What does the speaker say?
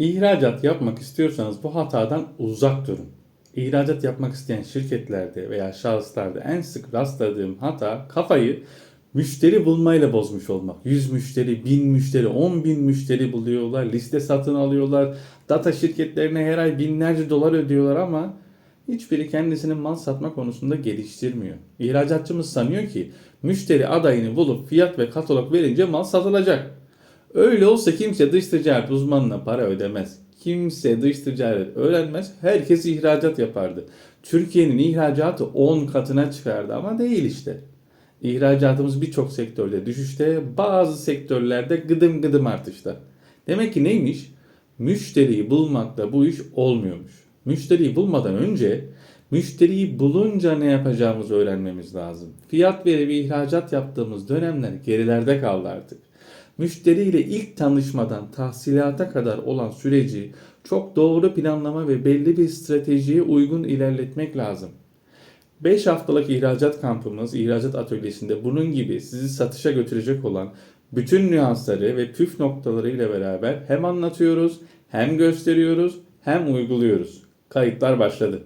İhracat yapmak istiyorsanız bu hatadan uzak durun. İhracat yapmak isteyen şirketlerde veya şahıslarda en sık rastladığım hata kafayı müşteri bulmayla bozmuş olmak. 100 müşteri, 1000 müşteri, 10 bin müşteri buluyorlar, liste satın alıyorlar, data şirketlerine her ay binlerce dolar ödüyorlar ama hiçbiri kendisini mal satma konusunda geliştirmiyor. İhracatçımız sanıyor ki müşteri adayını bulup fiyat ve katalog verince mal satılacak. Öyle olsa kimse dış ticaret uzmanına para ödemez. Kimse dış ticaret öğrenmez. Herkes ihracat yapardı. Türkiye'nin ihracatı 10 katına çıkardı ama değil işte. İhracatımız birçok sektörde düşüşte, bazı sektörlerde gıdım gıdım artışta. Demek ki neymiş? Müşteriyi bulmakla bu iş olmuyormuş. Müşteriyi bulmadan önce müşteriyi bulunca ne yapacağımızı öğrenmemiz lazım. Fiyat veri ve ihracat yaptığımız dönemler gerilerde kaldı artık. Müşteriyle ilk tanışmadan tahsilata kadar olan süreci çok doğru planlama ve belli bir stratejiye uygun ilerletmek lazım. 5 haftalık ihracat kampımız, ihracat atölyesinde bunun gibi sizi satışa götürecek olan bütün nüansları ve püf noktaları ile beraber hem anlatıyoruz, hem gösteriyoruz, hem uyguluyoruz. Kayıtlar başladı.